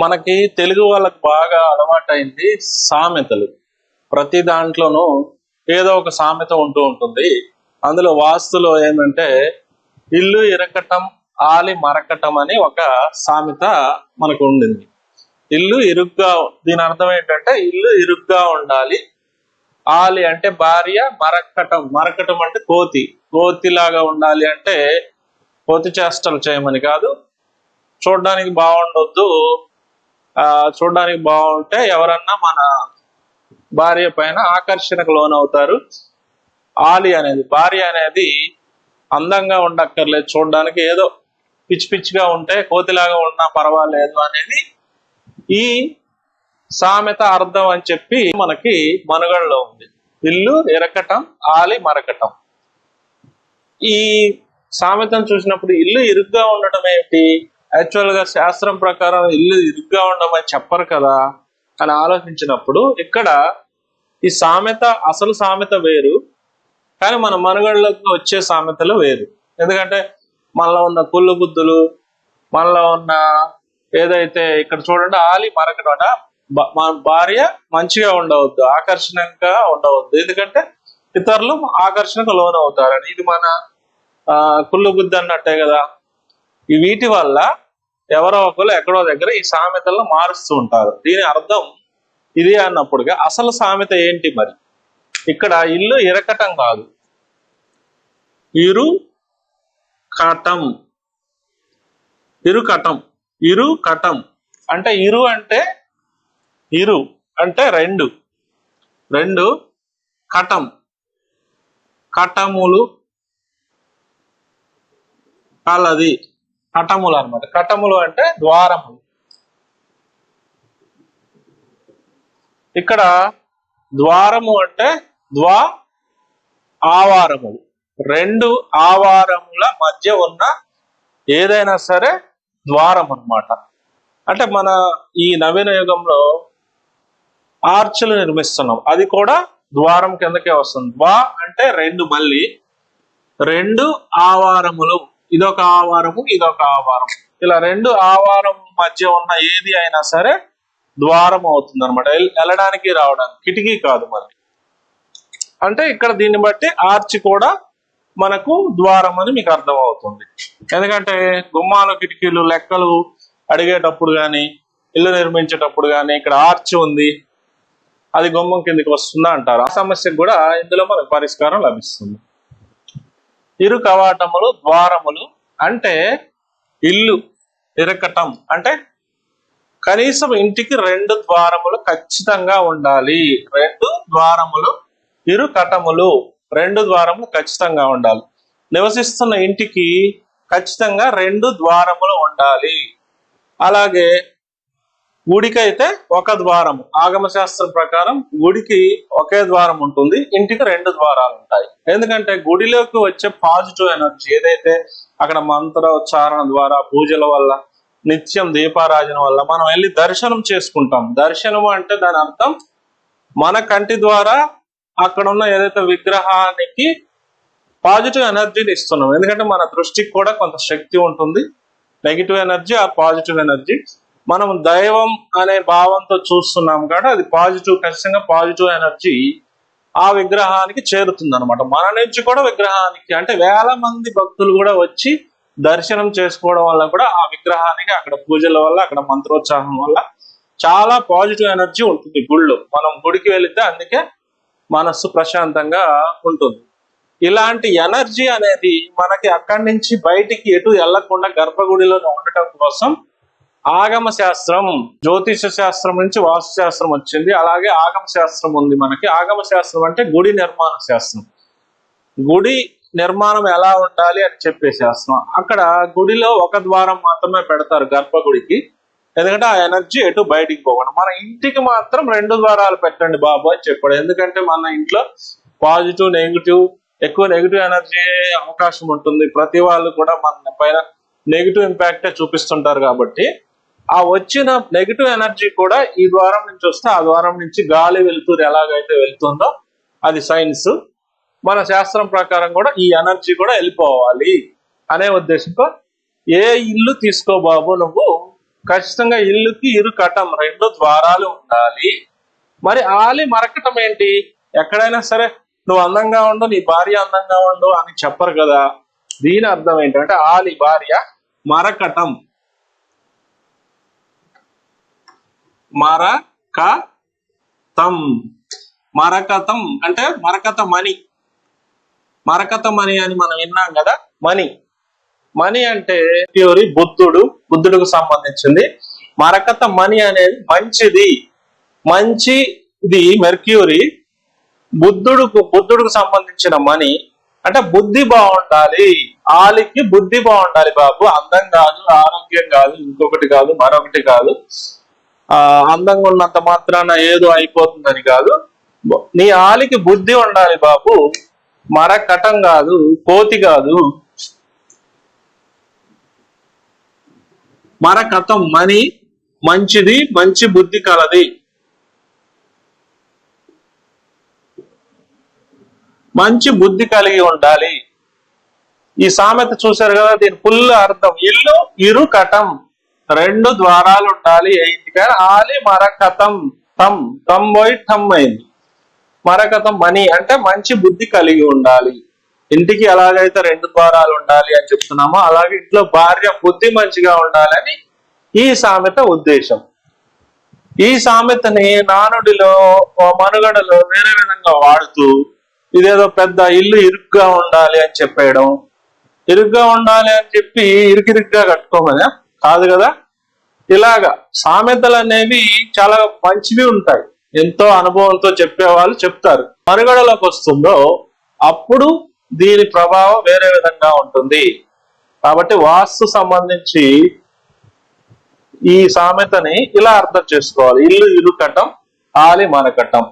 మనకి తెలుగు వాళ్ళకి బాగా అలవాటైంది సామెతలు. ప్రతి దాంట్లోనూ ఏదో ఒక సామెత ఉంటూ ఉంటుంది. అందులో వాస్తులో ఏంటంటే ఇల్లు ఇరకటం ఆలి మరకటం అని ఒక సామెత మనకు ఉండింది. ఇల్లు ఇరుగ్గా దీని అర్థం ఏంటంటే ఇల్లు ఇరుగ్గా ఉండాలి. ఆలి అంటే భార్య మరకటం మరకటం అంటే కోతి. కోతిలాగా ఉండాలి అంటే కోతి చేష్టలు చేయమని కాదు. చూడడానికి బాగుండొద్దు. చూడడానికి బాగుంటే ఎవరన్నా మన భార్య పైన ఆకర్షణకు లోనవుతారు. ఆలి అనేది భార్య అనేది అందంగా ఉండక్కర్లేదు చూడడానికి. ఏదో పిచ్చి పిచ్చిగా ఉంటే కోతిలాగా ఉన్నా పర్వాలేదు అనేది ఈ సామెత అర్థం అని చెప్పి మనకి మనుగడలో ఉంది. ఇల్లు ఎరకటం ఆలి మరకటం. ఈ సామెతను చూసినప్పుడు ఇల్లు ఇరుగ్గా ఉండటం ఏమిటి? యాక్చువల్గా శాస్త్రం ప్రకారం ఇల్లు ఇరుగ్గా ఉండమని చెప్పరు కదా అని ఆలోచించినప్పుడు ఇక్కడ ఈ సామెత అసలు సామెత వేరు కానీ మన మనుగడలోకి వచ్చే సామెతలు వేరు. ఎందుకంటే మనలో ఉన్న కుళ్ళు బుద్ధులు మనలో ఉన్న ఏదైతే ఇక్కడ చూడండి ఆలి మరకటం మన భార్య మంచిగా ఉండవద్దు ఆకర్షణంగా ఉండవద్దు. ఎందుకంటే ఇతరులు ఆకర్షణకు లోనవుతారని. ఇది మన ఆ, కుళ్ళు బుద్ధి అన్నట్టే కదా. ఈ వీటి వల్ల ఎవరో ఒకరు ఎక్కడో దగ్గర ఈ సామెతలను మారుస్తూ ఉంటారు. దీని అర్థం ఇది అన్నప్పుడుగా అసలు సామెత ఏంటి మరి? ఇక్కడ ఇల్లు ఇరకటం కాదు. ఇరు కటం ఇరు కటం ఇరు కటం అంటే ఇరు అంటే ఇరు అంటే రెండు. రెండు కటం. కటములు కలది. కటములు అన్నమాట. కటములు అంటే ద్వారములు ఇక్కడ ద్వారము అంటే ద్వా ఆవారములు రెండు ఆవారముల మధ్య ఉన్న ఏదైనా సరే ద్వారం అన్నమాట. అంటే మన ఈ నవీన యుగంలో ఆర్చులు నిర్మిస్తున్నాం. అది కూడా ద్వారం కిందకే వస్తుంది. ద్వా అంటే రెండు మళ్ళీ. రెండు ఆవారములు ఇదొక ఆవారము ఇదొక ఆవారం ఇలా రెండు ఆవారం మధ్య ఉన్న ఏది అయినా సరే ద్వారం అవుతుంది అనమాట వెళ్ళడానికి రావడానికి. కిటికీ కాదు మరి. అంటే ఇక్కడ దీన్ని బట్టి ఆర్చి కూడా మనకు ద్వారం అని మీకు అర్థం అవుతుంది ఎందుకంటే గుమ్మాలు కిటికీలు లెక్కలు అడిగేటప్పుడు కానీ ఇల్లు నిర్మించేటప్పుడు కానీ ఇక్కడ ఆర్చి ఉంది. అది గుమ్మం కిందకి వస్తుందా అంటారు. ఆ సమస్యకు కూడా ఇందులో మనకు పరిష్కారం లభిస్తుంది. ఇరు కవాటములు ద్వారములు అంటే ఇల్లు ఇరకటం అంటే కనీసం ఇంటికి రెండు ద్వారములు ఖచ్చితంగా ఉండాలి. రెండు ద్వారములు ఇరు కటములు రెండు ద్వారములు ఖచ్చితంగా ఉండాలి. నివసిస్తున్న ఇంటికి ఖచ్చితంగా రెండు ద్వారములు ఉండాలి. అలాగే గుడికైతే ఒక ద్వారము. ఆగమ శాస్త్రం ప్రకారం గుడికి ఒకే ద్వారం ఉంటుంది ఇంటికి రెండు ద్వారాలు ఉంటాయి. ఎందుకంటే గుడిలోకి వచ్చే పాజిటివ్ ఎనర్జీ ఏదైతే అక్కడ మంత్రోచ్చారణ ద్వారా పూజల వల్ల నిత్యం దీపారాజన వల్ల మనం వెళ్ళి దర్శనం చేసుకుంటాం. దర్శనం అంటే దాని అర్థం మన కంటి ద్వారా అక్కడ ఉన్న ఏదైతే విగ్రహానికి పాజిటివ్ ఎనర్జీని ఇస్తున్నాం. ఎందుకంటే మన దృష్టికి కూడా కొంత శక్తి ఉంటుంది. నెగిటివ్ ఎనర్జీ ఆ పాజిటివ్ ఎనర్జీ మనం దైవం అనే భావంతో చూస్తున్నాం కాబట్టి అది పాజిటివ్ ఖచ్చితంగా పాజిటివ్ ఎనర్జీ ఆ విగ్రహానికి చేరుతుంది అనమాట మన నుంచి కూడా విగ్రహానికి అంటే వేల మంది భక్తులు కూడా వచ్చి దర్శనం చేసుకోవడం వల్ల కూడా ఆ విగ్రహానికి అక్కడ పూజల వల్ల అక్కడ మంత్రోత్సాహం వల్ల చాలా పాజిటివ్ ఎనర్జీ ఉంటుంది గుళ్ళు. మనం గుడికి వెళితే అందుకే మనస్సు ప్రశాంతంగా ఉంటుంది. ఇలాంటి ఎనర్జీ అనేది మనకి అక్కడి నుంచి బయటికి ఎటు వెళ్ళకుండా గర్భగుడిలో ఉండటం కోసం ఆగమ శాస్త్రం జ్యోతిష శాస్త్రం నుంచి వాస్తు శాస్త్రం వచ్చింది. అలాగే ఆగమ శాస్త్రం ఉంది మనకి. ఆగమ శాస్త్రం అంటే గుడి నిర్మాణ శాస్త్రం. గుడి నిర్మాణం ఎలా ఉండాలి అని చెప్పే శాస్త్రం. అక్కడ గుడిలో ఒక ద్వారం మాత్రమే పెడతారు గర్భగుడికి. ఎందుకంటే ఆ ఎనర్జీ ఎటు బయటికి పోకుండా. మన ఇంటికి మాత్రం రెండు ద్వారాలు పెట్టండి బాబు అని చెప్పాడు. ఎందుకంటే మన ఇంట్లో పాజిటివ్ నెగిటివ్ ఎక్కువ నెగిటివ్ ఎనర్జీ అవకాశం ఉంటుంది. ప్రతి వాళ్ళు కూడా మన పైన నెగిటివ్ ఇంపాక్ట్ చూపిస్తుంటారు కాబట్టి ఆ వచ్చిన నెగిటివ్ ఎనర్జీ కూడా ఈ ద్వారం నుంచి వస్తే ఆ ద్వారం నుంచి గాలి వెలుతురు ఎలాగైతే వెళ్తుందో అది సైన్స్ మన శాస్త్రం ప్రకారం కూడా ఈ ఎనర్జీ కూడా వెళ్ళిపోవాలి అనే ఉద్దేశంతో ఏ ఇల్లు తీసుకో బాబు నువ్వు? ఖచ్చితంగా ఇల్లుకి ఇరు కటం రెండు ద్వారాలు ఉండాలి. మరి ఆలి మరకటం ఏంటి? ఎక్కడైనా సరే నువ్వు అందంగా ఉండు నీ భార్య అందంగా ఉండు అని చెప్పరు కదా. దీని అర్థం ఏంటంటే ఆలి భార్య మరకటం. మరకతం మరకతం అంటే మరకత మణి మరకత మణి అని మనం విన్నాం కదా? మణి. మణి అంటే థియోరీ బుద్ధుడు బుద్ధుడికి సంబంధించింది. మరకత మణి అనేది మంచిది. మంచి ఇది మెర్క్యూరీ. బుద్ధుడుకు బుద్ధుడికి సంబంధించిన మణి. అంటే బుద్ధి బాగుండాలి. ఆలికి బుద్ధి బాగుండాలి బాబు. అందం కాదు ఆరోగ్యం కాదు ఇంకొకటి కాదు మరొకటి కాదు. ఆ అందంగా ఉన్నంత మాత్రాన ఏదో అయిపోతుందని కాదు. నీ ఆలికి బుద్ధి ఉండాలి బాబు. మరకటం కాదు కోతి కాదు. మరకటం మని మంచిది మంచి బుద్ధి కలది. మంచి బుద్ధి కలిగి ఉండాలి. ఈ సామెత చూశారు కదా దీని ఫుల్ అర్థం. ఇల్లు ఇరు కటం రెండు ద్వారాలు ఉండాలి. ఇంటికాడ ఆలి మరకథం తమ్ తమ్ పోయి టమ్ అయింది. మరకథం మనీ అంటే మంచి బుద్ధి కలిగి ఉండాలి. ఇంటికి ఎలాగైతే రెండు ద్వారాలు ఉండాలి అని చెప్తున్నామో అలాగే ఇంట్లో భార్య బుద్ధి మంచిగా ఉండాలని ఈ సామెత ఉద్దేశం. ఈ సామెతని నానుడిలో మనుగడలో వేరే విధంగా వాడుతూ ఇదేదో పెద్ద ఇల్లు ఇరుగ్గా ఉండాలి అని చెప్పేయడం. ఇరుగ్గా ఉండాలి అని చెప్పి ఇరుకిరుగ్గా కట్టుకోమని? కాదు కదా? ఇలాగా సామెతలు అనేవి చాలా మంచివి ఉంటాయి. ఎంతో అనుభవంతో చెప్పేవాళ్ళు చెప్తారు. మనుగడలోకి వస్తుందో అప్పుడు దీని ప్రభావం వేరే విధంగా ఉంటుంది. కాబట్టి వాస్తు సంబంధించి ఈ సామెతని ఇలా అర్థం చేసుకోవాలి. ఇల్లు ఇల్లు కట్టం ఆలి మనకట్టం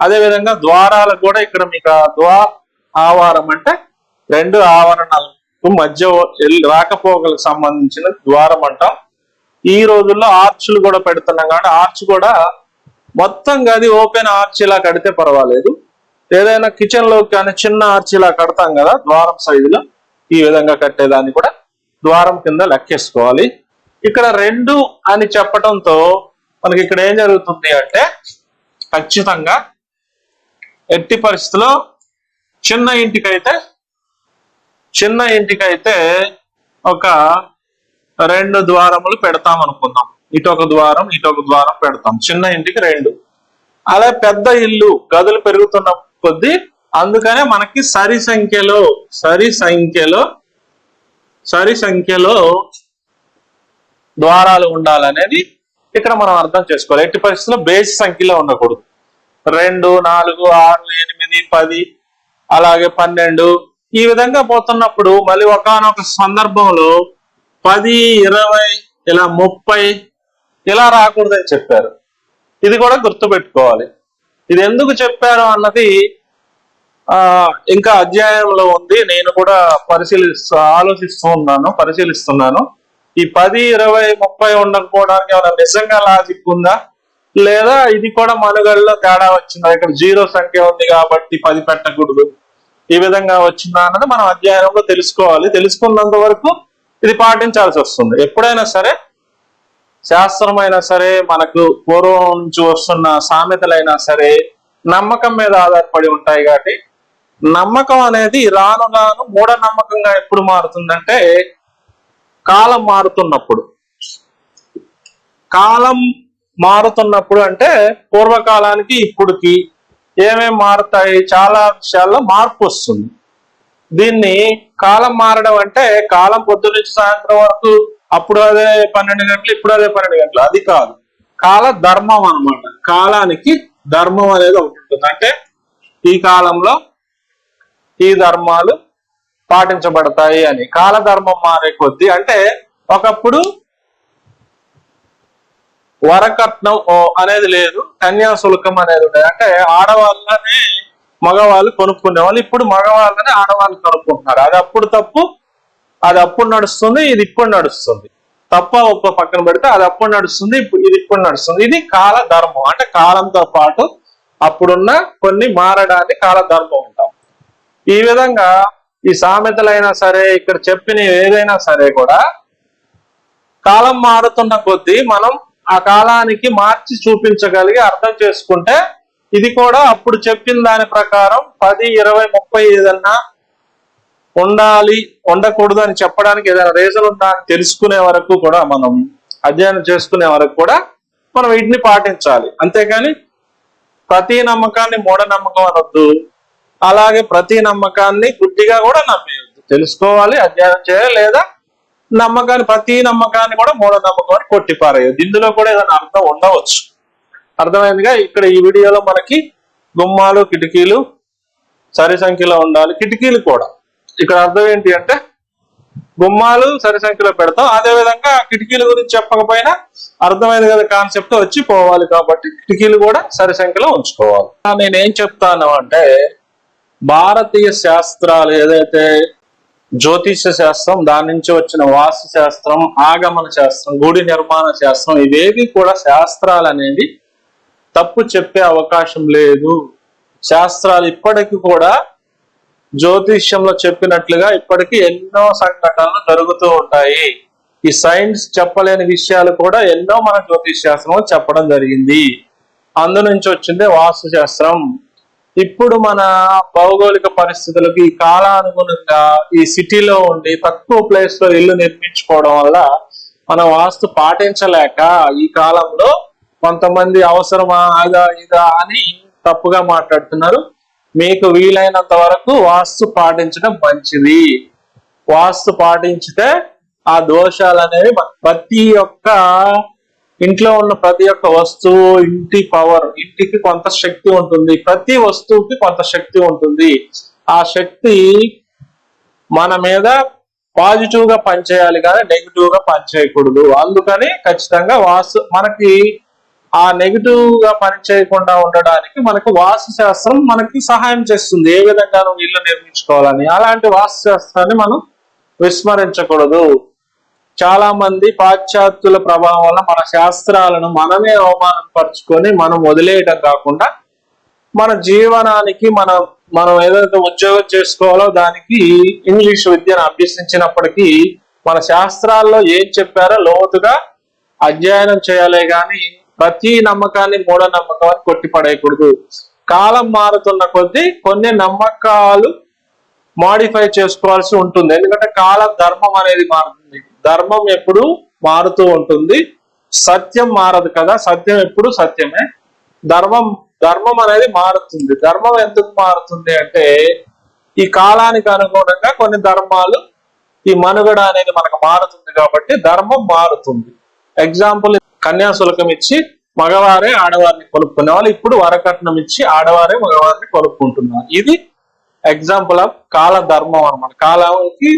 అదే విధంగా ద్వారాలకు కూడా ఇక్కడ మీకు ద్వా ఆవారం అంటే రెండు ఆవరణాలు. మధ్య రాకపోకలకు సంబంధించిన ద్వారం అంటాం. ఈ రోజుల్లో ఆర్చ్లు కూడా పెడుతున్నాం కాబట్టి ఆర్చ్ కూడా మొత్తం గది ఓపెన్ ఆర్చ్ ఇలా కడితే పర్వాలేదు. ఏదైనా కిచెన్లో కానీ చిన్న ఆర్చ్ ఇలా కడతాం కదా ద్వారం సైజులో ఈ విధంగా కట్టేదాన్ని కూడా ద్వారం కింద లెక్కేసుకోవాలి. ఇక్కడ రెండు అని చెప్పడంతో మనకి ఇక్కడ ఏం జరుగుతుంది అంటే ఖచ్చితంగా ఎట్టి పరిస్థితిలో చిన్న ఇంటికైతే చిన్న ఇంటికైతే ఒక రెండు ద్వారములు పెడతాం అనుకుందాం. ఇటు ఒక ద్వారం ఇటు ఒక ద్వారం పెడతాం. చిన్న ఇంటికి రెండు. అలా పెద్ద ఇల్లు గదులు పెరుగుతున్న కొద్దీ అందుకనే మనకి సరి సంఖ్యలో సరి సంఖ్యలో సరి సంఖ్యలో ద్వారాలు ఉండాలనేది ఇక్కడ మనం అర్థం చేసుకోవాలి. ఎట్టి పరిస్థితుల్లో బేస్ సంఖ్యలో ఉండకూడదు. రెండు నాలుగు ఆరు ఎనిమిది పది అలాగే పన్నెండు ఈ విధంగా పోతున్నప్పుడు మళ్ళీ ఒకానొక సందర్భంలో పది ఇరవై ఇలా ముప్పై ఇలా రాకూడదని చెప్పారు. ఇది కూడా గుర్తుపెట్టుకోవాలి. ఇది ఎందుకు చెప్పారు అన్నది ఇంకా అధ్యాయంలో ఉంది. నేను కూడా పరిశీలిస్తూ ఆలోచిస్తూ ఉన్నాను పరిశీలిస్తున్నాను. ఈ పది ఇరవై ముప్పై ఉండకపోవడానికి ఏమైనా నిజంగా లాజిక్ ఉందా? లేదా ఇది కూడా మనుగడలో తేడా వచ్చిందా? ఇక్కడ జీరో సంఖ్య ఉంది కాబట్టి పది పెట్టకూడదు. ఈ విధంగా వచ్చిందా అన్నది మనం అధ్యయనంలో తెలుసుకోవాలి. తెలుసుకున్నంత వరకు ఇది పాటించాల్సి వస్తుంది. ఎప్పుడైనా సరే శాస్త్రమైనా సరే మనకు పూర్వం నుంచి వస్తున్న సామెతలైనా సరే నమ్మకం మీద ఆధారపడి ఉంటాయి కాబట్టి నమ్మకం అనేది రాను రాను మూఢనమ్మకంగా ఎప్పుడు మారుతుందంటే కాలం మారుతున్నప్పుడు. కాలం మారుతున్నప్పుడు అంటే పూర్వకాలానికి ఇప్పుడుకి ఏమేమి మారుతాయి? చాలా విషయాల్లో మార్పు వస్తుంది. దీన్ని కాలం మారడం అంటే కాలం పొద్దు నుంచి సాయంత్రం వరకు అప్పుడు అదే పన్నెండు గంటలు ఇప్పుడు అదే పన్నెండు గంటలు. అది కాదు. కాల ధర్మం అన్నమాట. కాలానికి ధర్మం అనేది ఒకటి ఉంటుంది. అంటే ఈ కాలంలో ఈ ధర్మాలు పాటించబడతాయి అని. కాలధర్మం మారే కొద్దీ అంటే ఒకప్పుడు వరకట్నం అనేది లేదు కన్యాశుల్కం అనేది ఉండేది. అంటే ఆడవాళ్ళనే మగవాళ్ళు కొనుక్కునే వాళ్ళు ఇప్పుడు మగవాళ్ళని ఆడవాళ్ళు కొనుక్కుంటున్నారు. అది అప్పుడు తప్పు అది అప్పుడు నడుస్తుంది ఇది ఇప్పుడు నడుస్తుంది. తప్ప ఒక్క పక్కన పెడితే అది అప్పుడు నడుస్తుంది ఇది ఇప్పుడు నడుస్తుంది. ఇది కాల ధర్మం. అంటే కాలంతో పాటు అప్పుడున్న కొన్ని మారడాన్ని కాల ధర్మం ఉంటాం. ఈ విధంగా ఈ సామెతలైనా సరే ఇక్కడ చెప్పిన ఏదైనా సరే కూడా కాలం మారుతున్న కొద్దీ మనం ఆ కాలానికి మార్చి చూపించగలిగి అర్థం చేసుకుంటే ఇది కూడా అప్పుడు చెప్పిన దాని ప్రకారం పది ఇరవై ముప్పై ఏదన్నా ఉండాలి ఉండకూడదు అని చెప్పడానికి ఏదైనా రీజన్ ఉందా అని తెలుసుకునే వరకు కూడా మనం అధ్యయనం చేసుకునే వరకు కూడా మనం వీటిని పాటించాలి. అంతేకాని ప్రతి నమ్మకాన్ని మూఢనమ్మకం అనొద్దు. అలాగే ప్రతి నమ్మకాన్ని గుడ్డిగా కూడా నమ్మేయద్దు. తెలుసుకోవాలి అధ్యయనం చేయాలి లేదా నమ్మకాన్ని ప్రతి నమ్మకాన్ని కూడా మూఢనమ్మకం అని కొట్టిపారేయద్దు. ఇందులో కూడా ఏదైనా అర్థం ఉండవచ్చు. అర్థమైందిగా? ఇక్కడ ఈ వీడియోలో మనకి గుమ్మాలు కిటికీలు సరి సంఖ్యలో ఉండాలి. కిటికీలు కూడా. ఇక్కడ అర్థం ఏంటి అంటే గుమ్మాలు సరి సంఖ్యలో పెడతాం. అదే విధంగా కిటికీల గురించి చెప్పకపోయినా అర్థమైంది కదా కాన్సెప్ట్ వచ్చి పోవాలి కాబట్టి కిటికీలు కూడా సరి సంఖ్యలో ఉంచుకోవాలి. నేనేం చెప్తాను అంటే భారతీయ శాస్త్రాలు ఏదైతే జ్యోతిష శాస్త్రం దాని నుంచి వచ్చిన వాస్తు శాస్త్రం ఆగమన శాస్త్రం గుడి నిర్మాణ శాస్త్రం ఇవేవి కూడా శాస్త్రాలు అనేవి తప్పు చెప్పే అవకాశం లేదు. శాస్త్రాలు ఇప్పటికి కూడా జ్యోతిష్యంలో చెప్పినట్లుగా ఇప్పటికీ ఎన్నో సంఘటనలు జరుగుతూ ఉంటాయి. ఈ సైన్స్ చెప్పలేని విషయాలు కూడా ఎన్నో మన జ్యోతిష్ శాస్త్రంలో చెప్పడం జరిగింది. అందు నుంచి వచ్చిందే వాస్తు శాస్త్రం. ఇప్పుడు మన భౌగోళిక పరిస్థితులకు ఈ కాలానుగుణంగా ఈ సిటీలో ఉండి తక్కువ ప్లేస్లో ఇల్లు నిర్మించుకోవడం వల్ల మన వాస్తు పాటించలేక ఈ కాలంలో కొంతమంది అవసరమా అదా ఇదా అని తప్పుగా మాట్లాడుతున్నారు. మీకు వీలైనంత వరకు వాస్తు పాటించడం మంచిది. వాస్తు పాటించితే ఆ దోషాలు అనేవి ప్రతి ఒక్క ఇంట్లో ఉన్న ప్రతి ఒక్క వస్తువు ఇంటి పవర్ ఇంటికి కొంత శక్తి ఉంటుంది ప్రతి వస్తువుకి కొంత శక్తి ఉంటుంది. ఆ శక్తి మన మీద పాజిటివ్గా పనిచేయాలి కానీ నెగిటివ్గా పనిచేయకూడదు. అందుకని ఖచ్చితంగా వాసు మనకి ఆ నెగిటివ్గా పనిచేయకుండా ఉండడానికి మనకు వాస్తు శాస్త్రం మనకి సహాయం చేస్తుంది. ఏ విధంగా నువ్వు ఇల్లు నిర్మించుకోవాలని. అలాంటి వాస్తు శాస్త్రాన్ని మనం విస్మరించకూడదు. చాలా మంది పాశ్చాత్యుల ప్రభావం వల్ల మన శాస్త్రాలను మనమే అవమానం పరుచుకొని మనం వదిలేయటం కాకుండా మన జీవనానికి మన మనం ఏదైతే ఉద్యోగం చేసుకోవాలో దానికి ఇంగ్లీష్ విద్యను అభ్యసించినప్పటికీ మన శాస్త్రాల్లో ఏం చెప్పారో లోతుగా అధ్యయనం చేయాలే గాని ప్రతి నమ్మకాన్ని మూఢనమ్మకం అని కొట్టిపడేయకూడదు. కాలం మారుతున్న కొద్దీ కొన్ని నమ్మకాలు మాడిఫై చేసుకోవాల్సి ఉంటుంది. ఎందుకంటే కాలం ధర్మం అనేది మారుతుంది. ధర్మం ఎప్పుడు మారుతూ ఉంటుంది. సత్యం మారదు కదా సత్యం ఎప్పుడు సత్యమే. ధర్మం ధర్మం అనేది మారుతుంది. ధర్మం ఎందుకు మారుతుంది అంటే ఈ కాలానికి అనుగుణంగా కొన్ని ధర్మాలు ఈ మనుగడ అనేది మనకు మారుతుంది కాబట్టి ధర్మం మారుతుంది. ఎగ్జాంపుల్ కన్యాశులకం ఇచ్చి మగవారే ఆడవారిని కొనుక్కునే వాళ్ళు ఇప్పుడు వరకట్నం ఇచ్చి ఆడవారే మగవారిని కొనుక్కుంటున్నారు ఇది ఎగ్జాంపుల్ ఆఫ్ కాల ధర్మం అనమాట కాలానికి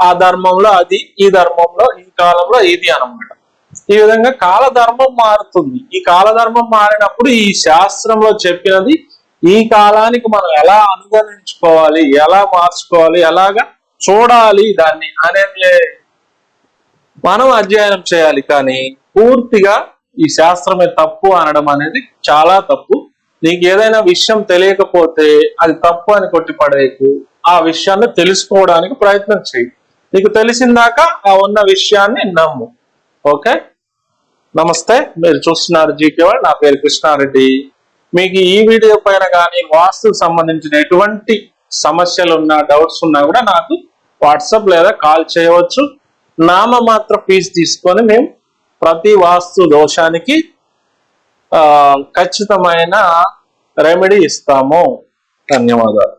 ఆ ధర్మంలో అది ఈ ధర్మంలో ఈ కాలంలో ఇది అనమాట. ఈ విధంగా కాలధర్మం మారుతుంది. ఈ కాలధర్మం మారినప్పుడు ఈ శాస్త్రంలో చెప్పినది ఈ కాలానికి మనం ఎలా అనుగమించుకోవాలి ఎలా మార్చుకోవాలి ఎలాగా చూడాలి దాన్ని అనేది మనం అధ్యయనం చేయాలి. కానీ పూర్తిగా ఈ శాస్త్రమే తప్పు అనడం అనేది చాలా తప్పు. నీకు ఏదైనా విషయం తెలియకపోతే అది తప్పు అని కొట్టిపడేకు ఆ విషయాన్ని తెలుసుకోవడానికి ప్రయత్నం చేయి. నీకు తెలిసిందాక ఆ ఉన్న విషయాన్ని నమ్ము. ఓకే? నమస్తే మీరు చూస్తున్నారు జీకే వాళ్ళు నా పేరు కృష్ణారెడ్డి. మీకు ఈ వీడియో పైన కానీ వాస్తుకు సంబంధించిన ఎటువంటి సమస్యలు ఉన్నా డౌట్స్ ఉన్నా కూడా నాకు వాట్సాప్ లేదా కాల్ చేయవచ్చు. నామమాత్ర ఫీజు తీసుకొని మేము ప్రతి వాస్తు దోషానికి ఖచ్చితమైన రెమెడీ ఇస్తాము. ధన్యవాదాలు.